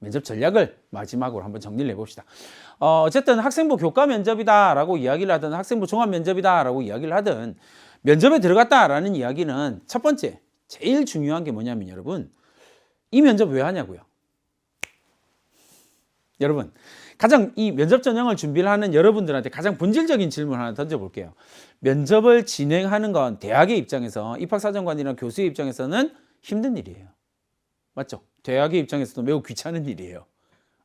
면접 전략을 마지막으로 한번 정리를 해봅시다. 어, 어쨌든 학생부 교과 면접이다라고 이야기를 하든 학생부 종합 면접이다라고 이야기를 하든 면접에 들어갔다라는 이야기는 첫 번째 제일 중요한 게 뭐냐면 여러분 이 면접 왜 하냐고요. 여러분 가장 이 면접 전형을 준비를 하는 여러분들한테 가장 본질적인 질문 하나 던져볼게요. 면접을 진행하는 건 대학의 입장에서 입학사정관이나 교수의 입장에서는 힘든 일이에요. 맞죠? 대학의 입장에서도 매우 귀찮은 일이에요.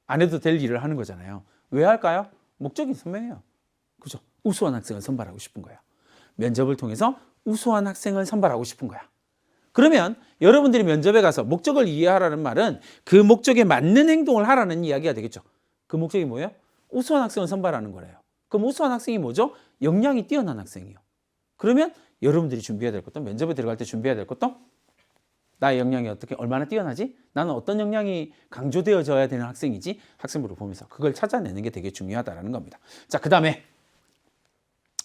안 해도 될 일을 하는 거잖아요. 왜 할까요? 목적이 선명해요. 그죠? 우수한 학생을 선발하고 싶은 거야. 면접을 통해서 우수한 학생을 선발하고 싶은 거야. 그러면 여러분들이 면접에 가서 목적을 이해하라는 말은 그 목적에 맞는 행동을 하라는 이야기가 되겠죠. 그 목적이 뭐예요? 우수한 학생을 선발하는 거래요. 그럼 우수한 학생이 뭐죠? 역량이 뛰어난 학생이요. 그러면 여러분들이 준비해야 될 것도 면접에 들어갈 때 준비해야 될 것도 나의 역량이 어떻게 얼마나 뛰어나지? 나는 어떤 역량이 강조되어져야 되는 학생이지? 학생부를 보면서 그걸 찾아내는 게 되게 중요하다라는 겁니다. 자, 그다음에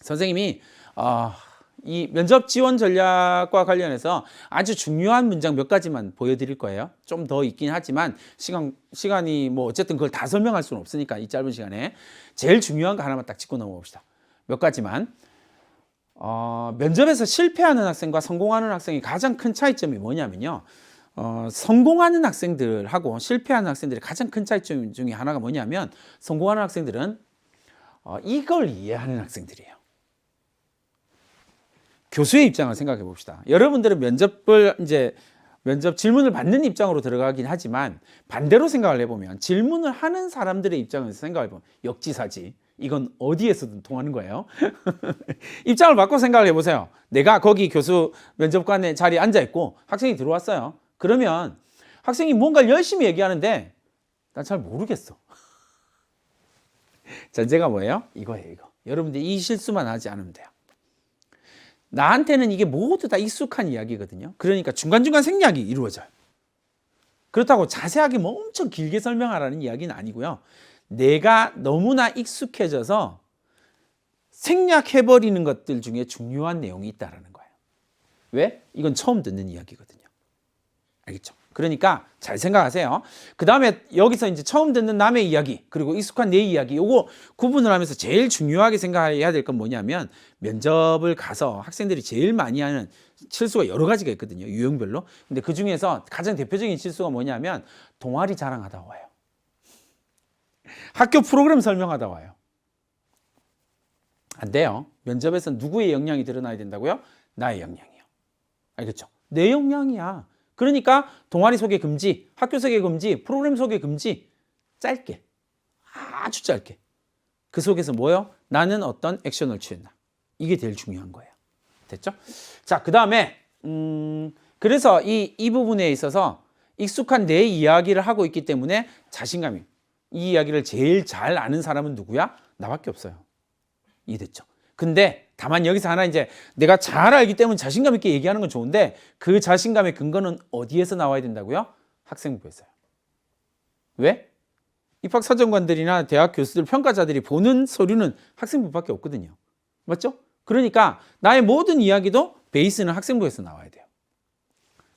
선생님이 아, 이 면접 지원 전략과 관련해서 아주 중요한 문장 몇 가지만 보여드릴 거예요. 좀 더 있긴 하지만 시간 시간이 뭐 어쨌든 그걸 다 설명할 수는 없으니까 이 짧은 시간에 제일 중요한 거 하나만 딱 짚고 넘어봅시다. 몇 가지만 어, 면접에서 실패하는 학생과 성공하는 학생이 가장 큰 차이점이 뭐냐면요. 어, 성공하는 학생들하고 실패하는 학생들의 가장 큰 차이점 중에 하나가 뭐냐면 성공하는 학생들은 어, 이걸 이해하는 학생들이에요. 교수의 입장을 생각해 봅시다. 여러분들은 면접을 이제 면접 질문을 받는 입장으로 들어가긴 하지만 반대로 생각을 해보면 질문을 하는 사람들의 입장에서 생각해 보면 역지사지. 이건 어디에서든 통하는 거예요. 입장을 바꿔 생각을 해보세요. 내가 거기 교수 면접관의 자리에 앉아 있고 학생이 들어왔어요. 그러면 학생이 뭔가를 열심히 얘기하는데 난 잘 모르겠어. 전제가 뭐예요? 이거예요, 이거. 여러분들 이 실수만 하지 않으면 돼요. 나한테는 이게 모두 다 익숙한 이야기거든요. 그러니까 중간중간 생략이 이루어져요. 그렇다고 자세하게 뭐 엄청 길게 설명하라는 이야기는 아니고요. 내가 너무나 익숙해져서 생략해버리는 것들 중에 중요한 내용이 있다라는 거예요. 왜? 이건 처음 듣는 이야기거든요. 알겠죠? 그러니까 잘 생각하세요. 그 다음에 여기서 이제 처음 듣는 남의 이야기, 그리고 익숙한 내 이야기, 요거 구분을 하면서 제일 중요하게 생각해야 될 건 뭐냐면 면접을 가서 학생들이 제일 많이 하는 실수가 여러 가지가 있거든요. 유형별로. 근데 그 중에서 가장 대표적인 실수가 뭐냐면 동아리 자랑하다 와요. 학교 프로그램 설명하다 와요. 안 돼요. 면접에서 누구의 역량이 드러나야 된다고요? 나의 역량이요. 알겠죠? 내 역량이야. 그러니까 동아리 소개 금지, 학교 소개 금지, 프로그램 소개 금지. 짧게. 아주 짧게. 그 속에서 뭐요? 나는 어떤 액션을 취했나. 이게 제일 중요한 거예요. 됐죠? 자, 그 다음에, 음, 그래서 이, 이 부분에 있어서 익숙한 내 이야기를 하고 있기 때문에 자신감이, 이 이야기를 제일 잘 아는 사람은 누구야? 나밖에 없어요. 이해됐죠? 근데 다만 여기서 하나 이제 내가 잘 알기 때문에 자신감 있게 얘기하는 건 좋은데 그 자신감의 근거는 어디에서 나와야 된다고요? 학생부에서요. 왜? 입학 사정관들이나 대학 교수들, 평가자들이 보는 서류는 학생부밖에 없거든요. 맞죠? 그러니까 나의 모든 이야기도 베이스는 학생부에서 나와야 돼요.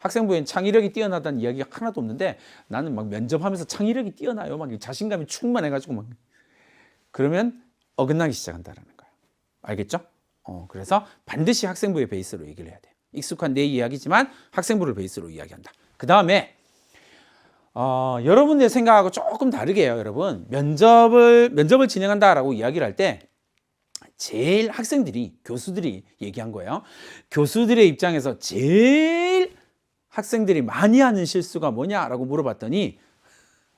학생부엔 창의력이 뛰어나다는 이야기가 하나도 없는데 나는 막 면접하면서 창의력이 뛰어나요. 막 자신감이 충만해가지고 막 그러면 어긋나기 시작한다라는 거예요. 알겠죠? 어, 그래서 반드시 학생부의 베이스로 얘기를 해야 돼요. 익숙한 내 이야기지만 학생부를 베이스로 이야기한다. 그 다음에 어, 여러분의 생각하고 조금 다르게 해요, 여러분. 면접을 면접을 진행한다라고 이야기를 할 때 제일 학생들이 교수들이 얘기한 거예요. 교수들의 입장에서 제일 학생들이 많이 하는 실수가 뭐냐라고 물어봤더니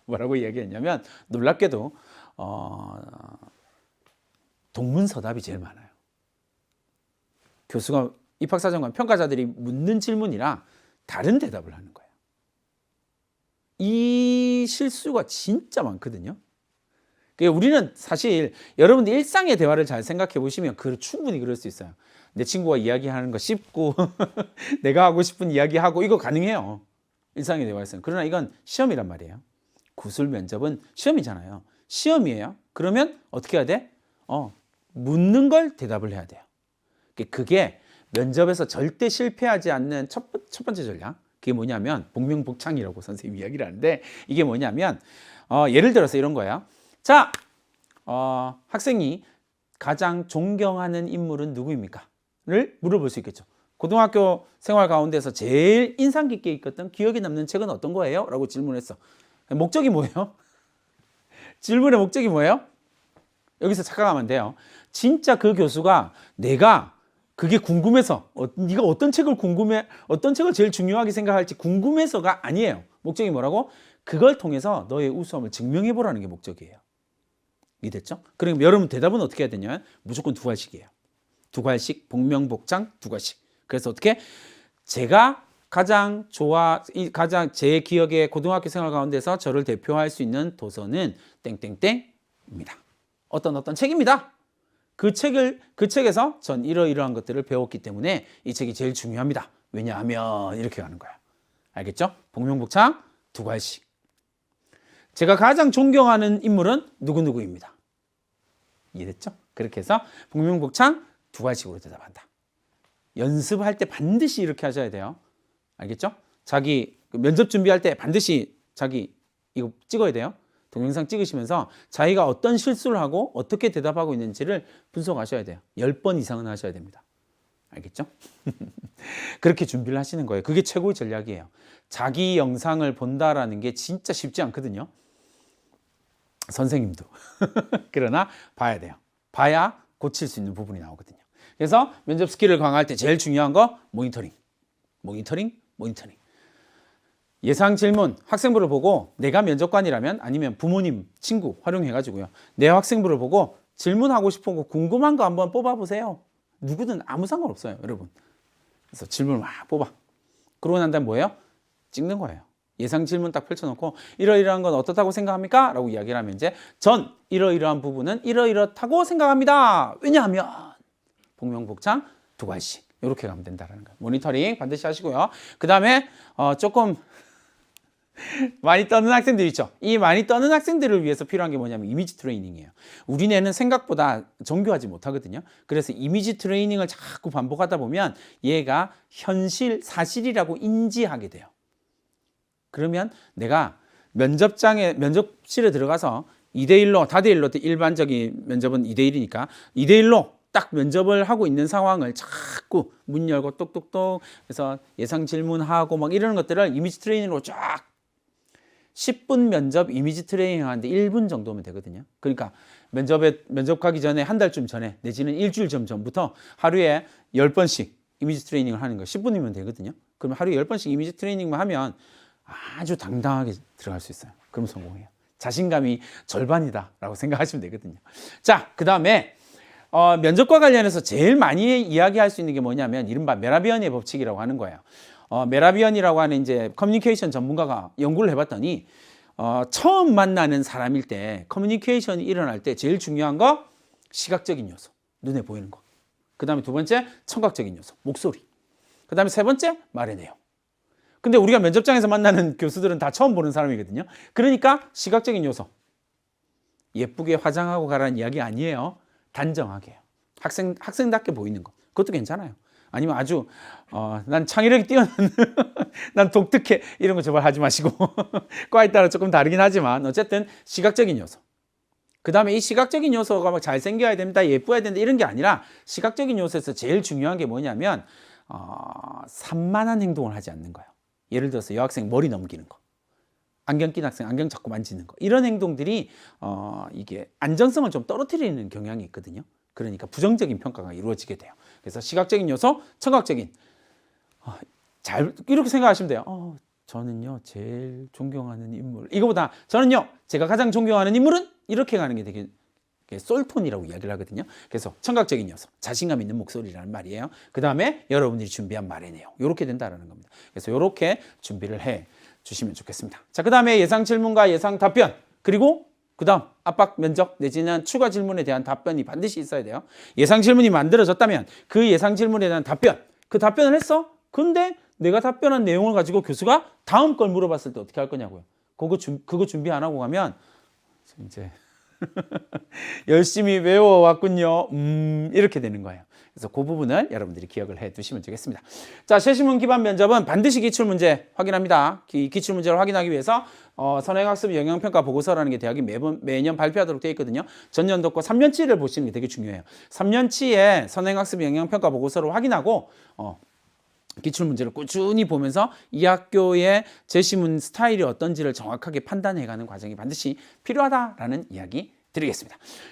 뭐라고 이야기했냐면 놀랍게도 어, 동문서답이 제일 많아요. 교수가 입학사정관 평가자들이 묻는 질문이랑 다른 대답을 하는 거예요. 이 실수가 진짜 많거든요. 그러니까 우리는 사실 여러분들 일상의 대화를 잘 생각해 보시면 그 충분히 그럴 수 있어요. 내 친구가 이야기하는 거 씹고 내가 하고 싶은 이야기 하고 이거 가능해요. 일상의 대화에서는. 그러나 이건 시험이란 말이에요. 구술 면접은 시험이잖아요. 시험이에요. 그러면 어떻게 해야 돼? 어, 묻는 걸 대답을 해야 돼요. 그게 면접에서 절대 실패하지 않는 첫, 첫 번째 전략. 그게 뭐냐면 복명복창이라고 선생님이 이야기를 하는데 이게 뭐냐면 어, 예를 들어서 이런 거예요. 자, 어, 학생이 가장 존경하는 인물은 누구입니까? 를 물어볼 수 있겠죠. 고등학교 생활 가운데서 제일 인상 깊게 읽었던 기억에 남는 책은 어떤 거예요? 라고 질문했어. 목적이 뭐예요? 질문의 목적이 뭐예요? 여기서 착각하면 돼요. 진짜 그 교수가 내가 그게 궁금해서 어, 네가 어떤 책을 궁금해 어떤 책을 제일 중요하게 생각할지 궁금해서가 아니에요. 목적이 뭐라고? 그걸 통해서 너의 우수함을 증명해 보라는 게 목적이에요. 이해됐죠? 그럼 여러분 대답은 어떻게 해야 되냐면 무조건 두 갈씩이에요. 두 갈씩 복명복창 두 갈씩. 그래서 어떻게 제가 가장 좋아 이 가장 제 기억에 고등학교 생활 가운데서 저를 대표할 수 있는 도서는 땡땡땡입니다. 어떤 어떤 책입니다. 그 책을 그 책에서 전 이러이러한 것들을 배웠기 때문에 이 책이 제일 중요합니다. 왜냐하면 이렇게 가는 거야. 알겠죠? 복명복창 두 갈씩. 제가 가장 존경하는 인물은 누구누구입니다. 이해됐죠? 그렇게 해서 복명복창 두 갈씩으로 대답한다. 연습할 때 반드시 이렇게 하셔야 돼요. 알겠죠? 자기 그 면접 준비할 때 반드시 자기 이거 찍어야 돼요. 동영상 찍으시면서 자기가 어떤 실수를 하고 어떻게 대답하고 있는지를 분석하셔야 돼요. 10번 이상은 하셔야 됩니다. 알겠죠? 그렇게 준비를 하시는 거예요. 그게 최고의 전략이에요. 자기 영상을 본다라는 게 진짜 쉽지 않거든요. 선생님도. 그러나 봐야 돼요. 봐야 고칠 수 있는 부분이 나오거든요. 그래서 면접 스킬을 강화할 때 제일 중요한 거 모니터링. 모니터링, 모니터링. 예상 질문 학생부를 보고 내가 면접관이라면 아니면 부모님, 친구 활용해 가지고요. 내 학생부를 보고 질문하고 싶은 거 궁금한 거 한번 뽑아 보세요. 누구든 아무 상관없어요, 여러분. 그래서 질문을 막 뽑아. 그러고 난 다음에 뭐예요? 찍는 거예요. 예상 질문 딱 펼쳐놓고 이러이러한 건 어떻다고 생각합니까? 라고 이야기를 하면 이제 전 이러이러한 부분은 이러이렇다고 생각합니다. 왜냐하면 복명복창 두 가지씩 이렇게 가면 된다는 거예요. 모니터링 반드시 하시고요. 그 다음에 어, 조금 많이 떠는 학생들 있죠. 이 많이 떠는 학생들을 위해서 필요한 게 뭐냐면 이미지 트레이닝이에요. 우리네는 생각보다 정교하지 못하거든요. 그래서 이미지 트레이닝을 자꾸 반복하다 보면 얘가 현실, 사실이라고 인지하게 돼요. 그러면 내가 면접장에, 면접실에 들어가서 2대 1로, 다대 1로 일반적인 면접은 2대 1이니까 2대 1로 딱 면접을 하고 있는 상황을 자꾸 문 열고 똑똑똑 해서 예상 질문하고 막 이러는 것들을 이미지 트레이닝으로 쫙 10분 면접 이미지 트레이닝 하는데 1분 정도면 되거든요. 그러니까 면접에 면접 가기 전에 한 달쯤 전에 내지는 일주일 전 전부터 하루에 10번씩 이미지 트레이닝을 하는 거 10분이면 되거든요. 그러면 하루에 10번씩 이미지 트레이닝만 하면 아주 당당하게 들어갈 수 있어요. 그럼 성공해요. 자신감이 절반이다라고 생각하시면 되거든요. 자, 그다음에 어, 면접과 관련해서 제일 많이 이야기할 수 있는 게 뭐냐면 이른바 메라비언의 법칙이라고 하는 거예요. 어, 메라비언이라고 하는 이제 커뮤니케이션 전문가가 연구를 해봤더니 어, 처음 만나는 사람일 때 커뮤니케이션이 일어날 때 제일 중요한 거 시각적인 요소, 눈에 보이는 거. 그 다음에 두 번째 청각적인 요소, 목소리. 그 다음에 세 번째 말의 내용. 근데 우리가 면접장에서 만나는 교수들은 다 처음 보는 사람이거든요. 그러니까 시각적인 요소. 예쁘게 화장하고 가라는 이야기 아니에요. 단정하게요. 학생, 학생답게 보이는 거. 그것도 괜찮아요. 아니면 아주 어, 난 창의력이 뛰어난 난 독특해 이런 거 제발 하지 마시고 과에 따라 조금 다르긴 하지만 어쨌든 시각적인 요소 그 다음에 이 시각적인 요소가 막 잘생겨야 됩니다 예뻐야 된다 이런 게 아니라 시각적인 요소에서 제일 중요한 게 뭐냐면 어, 산만한 행동을 하지 않는 거예요 예를 들어서 여학생 머리 넘기는 거 안경 낀 학생 안경 자꾸 만지는 거 이런 행동들이 어, 이게 안정성을 좀 떨어뜨리는 경향이 있거든요 그러니까 부정적인 평가가 이루어지게 돼요. 그래서 시각적인 요소, 청각적인 어, 잘 이렇게 생각하시면 돼요. 어, 저는요 제일 존경하는 인물 이거보다 저는요 제가 가장 존경하는 인물은 이렇게 가는 게 되게 솔톤이라고 이야기를 하거든요. 그래서 청각적인 요소, 자신감 있는 목소리라는 말이에요. 그 다음에 여러분들이 준비한 말의 내용 이렇게 된다라는 겁니다. 그래서 이렇게 준비를 해 주시면 좋겠습니다. 자, 그 다음에 예상 질문과 예상 답변 그리고 그 다음 압박 면접 내지는 추가 질문에 대한 답변이 반드시 있어야 돼요. 예상 질문이 만들어졌다면 그 예상 질문에 대한 답변, 그 답변을 했어? 근데 내가 답변한 내용을 가지고 교수가 다음 걸 물어봤을 때 어떻게 할 거냐고요. 그거, 준, 그거 준비 안 하고 가면 이제 열심히 외워왔군요. 음, 이렇게 되는 거예요. 그래서 그 부분을 여러분들이 기억을 해 두시면 되겠습니다. 자, 세시문 기반 면접은 반드시 기출 문제 확인합니다. 기, 기출 문제를 확인하기 위해서 어, 선행학습 영향평가 보고서라는 게 대학이 매번 매년 발표하도록 되어 있거든요. 전년도 거 3년치를 보시는 게 되게 중요해요. 3년치에 선행학습 영향평가 보고서를 확인하고 어, 기출 문제를 꾸준히 보면서 이 학교의 제시문 스타일이 어떤지를 정확하게 판단해가는 과정이 반드시 필요하다라는 이야기 드리겠습니다.